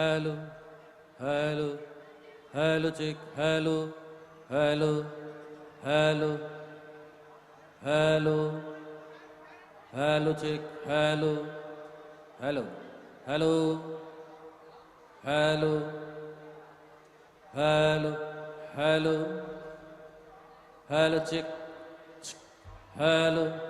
hello, hello, hello, chick. hello, hello, hello, hello, hello, hello, hello, hello, hello, hello, hello, hello, check, hello.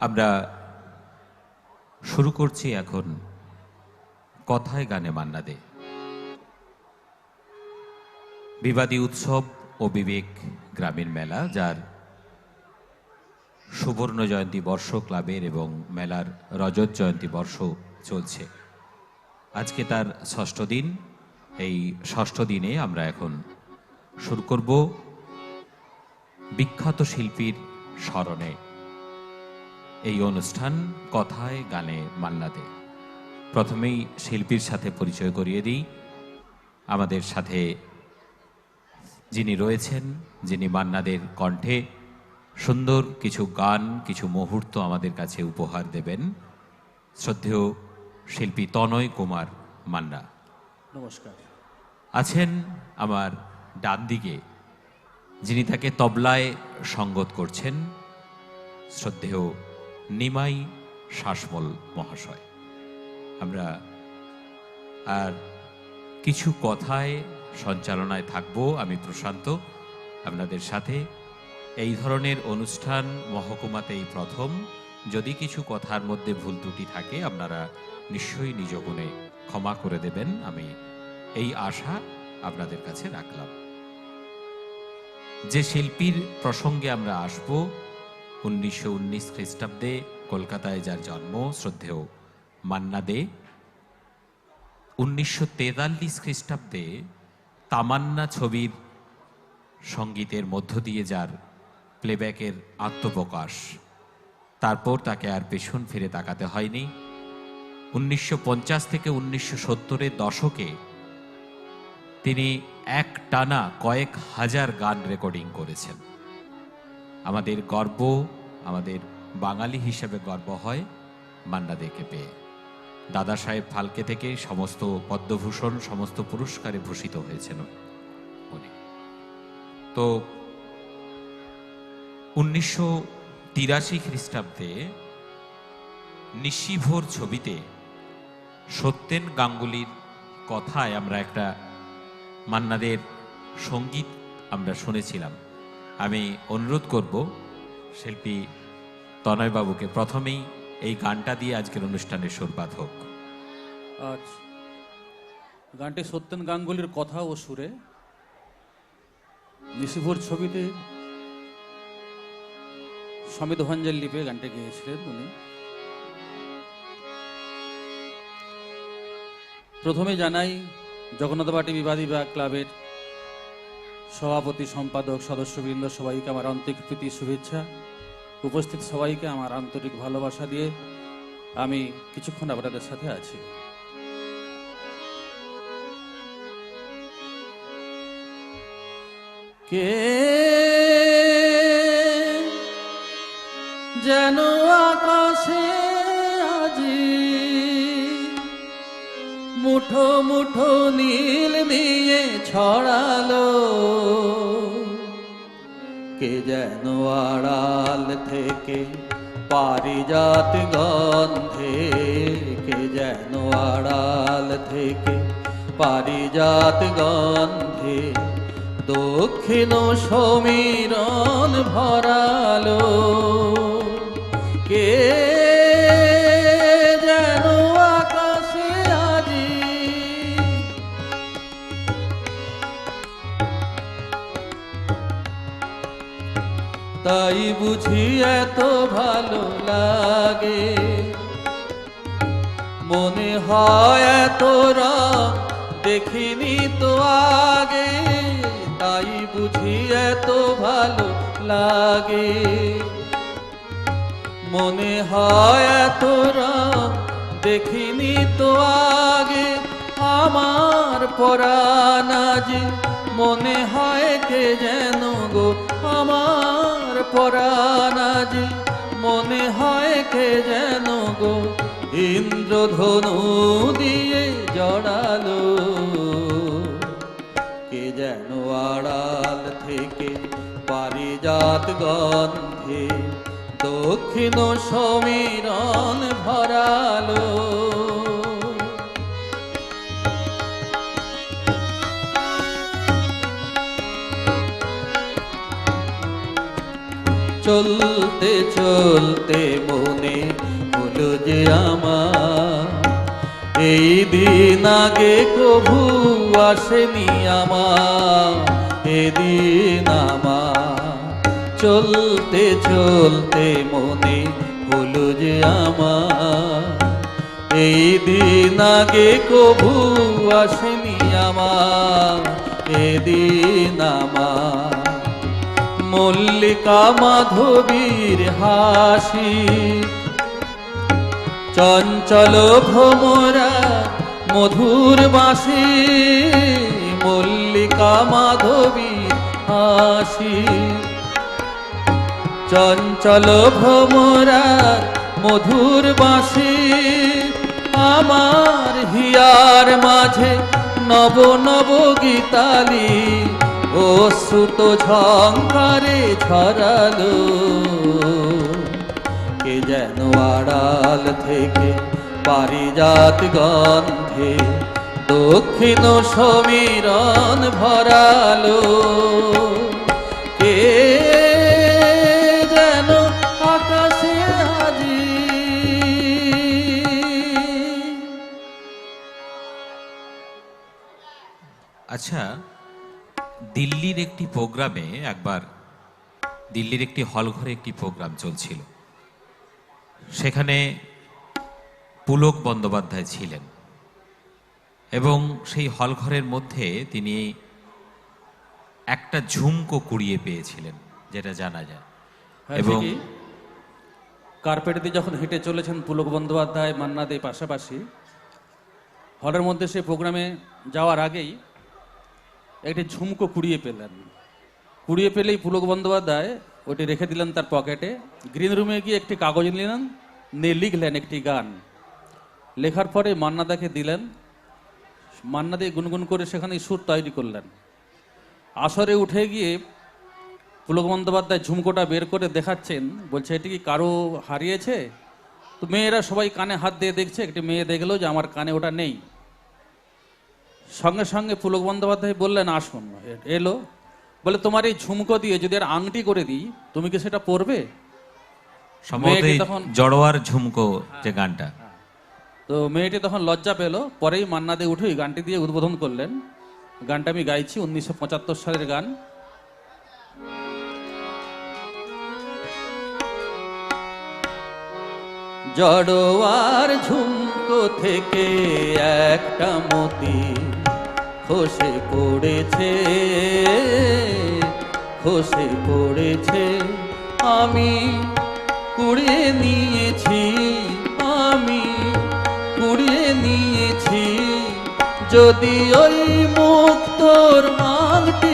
আমরা শুরু করছি এখন কথায় গানে মান্না দে। বিবাদী উৎসব ও বিবেক গ্রামীণ মেলা, যার সুবর্ণ জয়ন্তী বর্ষ ক্লাবের এবং মেলার রজত জয়ন্তী বর্ষ চলছে। আজকে তার ষষ্ঠ দিন। এই ষষ্ঠ দিনে আমরা এখন শুরু করব বিখ্যাত শিল্পীর স্মরণে। এই অনুষ্ঠান কথায় গানে মান্না দে প্রথমেই শিল্পীর সাথে পরিচয় করিয়ে দিই। আমাদের সাথে যিনি রয়েছেন যিনি মান্নাদের কণ্ঠে সুন্দর কিছু গান কিছু মুহূর্ত আমাদের কাছে উপহার দেবেন। শ্রদ্ধেয় শিল্পী তনয় কুমার মান্না। নমস্কার। আছেন আমার ডান দিকে যিনি তাকে তবলায় সঙ্গত করছেন। শ্রদ্ধেয় নিমাই শাসমল মহাশয়। আমরা আর কিছু কথায় সঞ্চালনায় থাকব আমি প্রশান্ত। আপনাদের সাথে এই ধরনের অনুষ্ঠান মহকুমাতে এই প্রথম। যদি কিছু কথার মধ্যে ভুল ত্রুটি থাকে, আপনারা নিশ্চয়ই নিজ গুণে ক্ষমা করে দেবেন। আমি এই আশা আপনাদের কাছে রাখলাম। যে শিল্পীর প্রসঙ্গে আমরা আসব উনিশশো উনিশ খ্রিস্টাব্দে কলকাতায় যার জন্ম, শ্রদ্ধেয় মান্না দে। উনিশশো তেতাল্লিশ খ্রিস্টাব্দে তামান্না ছবির সঙ্গীতের মধ্য দিয়ে যার প্লেব্যাকের আত্মপ্রকাশ। তারপর তাকে আর পেছন ফিরে তাকাতে হয়নি। উনিশশো পঞ্চাশ থেকে উনিশশো সত্তরের দশকে তিনি এক টানা কয়েক হাজার গান রেকর্ডিং করেছেন। আমাদের গর্ব, আমাদের বাঙালি হিসেবে গর্ব হয় মান্না দেকে পেয়ে। দাদা সাহেব ফালকে থেকে সমস্ত পদ্মভূষণ, সমস্ত পুরস্কারে ভূষিত হয়েছেন উনি। তো উনিশশো তিরাশি খ্রিস্টাব্দে নিশিভোর ছবিতে সত্যেন গাঙ্গুলির কথায় আমরা একটা মান্নাদের সংগীত আমরা শুনেছিলাম। আমি অনুরোধ করব শিল্পী তনয়বাবুকে প্রথমেই এই গানটা দিয়ে আজকের অনুষ্ঠানের সুরপাত হোক আজ গানটি সত্যেন গাঙ্গুলির কথা ও সুরে নিশিভোর ছবিতে সমিত ভাঞ্জেল লিপে গানটি গেয়েছিলেন উনি। প্রথমে জানাই জগন্নাথ বাটি বিবাদী বা ক্লাবের সভাপতি, সম্পাদক, সদস্যবৃন্দ, সবাইকে আমার আন্তরিক প্রীতি, শুভেচ্ছা। উপস্থিত সবাইকে আমার আন্তরিক ভালোবাসা দিয়ে আমি কিছুক্ষণ আপনাদের সাথে আছি। কে যেন আকাশে আজি মুঠো মুঠো নীল নিয়ে ছড়ালো। কে যেন আড়াল থেকে পারিজাত গন্ধে, কে যেন আড়াল থেকে পারিজাত গন্ধে দক্ষিণ সমীরণ ভরালো। কে তাই বুঝি এত ভালো লাগে। মনে হয় এত রং দেখিনি তো আগে, তাই বুঝি এত ভালো লাগে। মনে হয় এত রং দেখিনি তো আগে, আমার পরানাজি মনে হয় কে যেন গো আমার পরানাজি মনে হয় কে যেন গো? ইন্দ্রধনু দিয়ে জড়ালো। কে যেন আড়াল থেকে পারিজাত গন্ধে দক্ষিণ সমীরণ ভরালো। চলতে চলতে মনে হলো যে আমার। এই দিন আগে কভু আসেনি আমার। এদিন আমার চলতে চলতে মনে হলো যে আমার। এই দিন আগে কভু আসেনি আমার। এদিন আমার মল্লিকা মাধবীর হাসি। চঞ্চল ভ্রমরা মধুর বাসি মল্লিকা মাধবীর হাসি। চঞ্চল ভ্রমরা মধুর বাসি আমার হিয়ার মাঝে নব নব গীতালি। ও শ্রুত ঝঙ্কারে ছড়ালো। কে যেন আড়াল থেকে পারিজাত গন্ধে দক্ষিণ সমীরণ ভরালো। কে যেন আকাশে আজি আচ্ছা দিল্লির একটি প্রোগ্রামে একবার দিল্লির একটি হলঘরে একটি প্রোগ্রাম চলছিল সেখানে পুলক বন্দ্যোপাধ্যায় ছিলেন এবং সেই হলঘরের মধ্যে তিনি একটা ঝুমকো কুড়িয়ে পেয়েছিলেন যেটা জানা যায় হ্যাঁ, এবং। কার্পেট দিয়ে যখন হেঁটে চলেছেন পুলক বন্দ্যোপাধ্যায় মান্না দে পাশাপাশি হলের মধ্যে সে প্রোগ্রামে যাওয়ার আগেই একটি ঝুমকো কুড়িয়ে পেলেন। কুড়িয়ে পেলেই পুলক বন্দ্যোপাধ্যায় ওটি রেখে দিলেন তার পকেটে। গ্রিন রুমে গিয়ে একটি কাগজ নিলেন, নিয়ে লিখলেন একটি গান। লেখার পরে মান্নাদাকে দিলেন। মান্না দিয়ে গুনগুন করে সেখানে সুর তৈরি করলেন। আসরে উঠে গিয়ে পুলক বন্দ্যোপাধ্যায় ঝুমকোটা বের করে দেখাচ্ছেন, বলছে, এটি কি কারও হারিয়েছে? তো মেয়েরা সবাই কানে হাত দিয়ে দেখছে, একটি মেয়ে দেখল যে আমার কানে ওটা নেই। সঙ্গে সঙ্গে পুলক বন্দ্যোপাধ্যায় বললেন আসুন। এলো বলে তোমার এই ঝুমকো দিয়ে যদি আর আংটি করে দিই তুমি কি সেটা পরবে? সম্ভবত তখন- জড়োয়ার ঝুমকো যে গানটা। তো মেয়েটি তখন লজ্জা পেল। পরেই মান্না দে উঠেই গানটি দিয়ে উদ্বোধন করলেন। গানটা আমি গাইছি উনিশশো পঁচাত্তর সালের গান। জড়োয়ার ঝুমকো থেকে একটা মতি খসে পড়েছে খসে পড়েছে। আমি কুড়িয়ে নিয়েছি, আমি কুড়িয়ে নিয়েছি। যদি ওই আংটি করি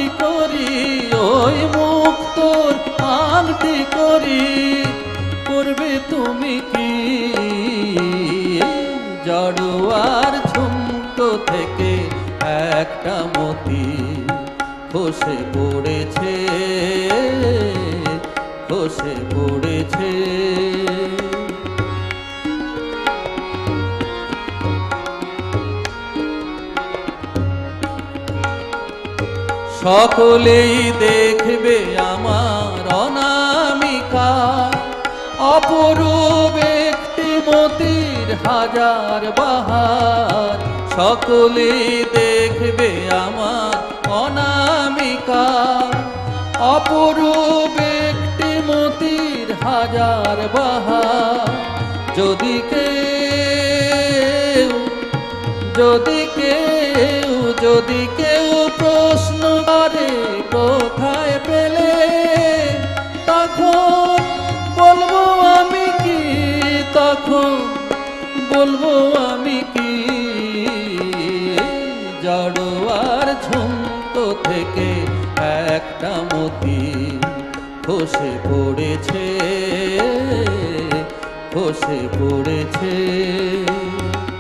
থেকে একটা মতি খসে পড়েছে খসে পড়েছে। সকলেই দেখবে আমার অনামিকা, অপরূপ একটি মতির হাজার বাহার। সকলেই দেখবে আমার অনামিকা। অপরূপ একটি মতির হাজার বাহার। যদি কেউ যদি কেউ যদি কেউ প্রশ্ন করে কোথায় পেলে, তখন বলব আমি কি, তখন বলব একটা মতি খসে পড়েছে খসে পড়েছে।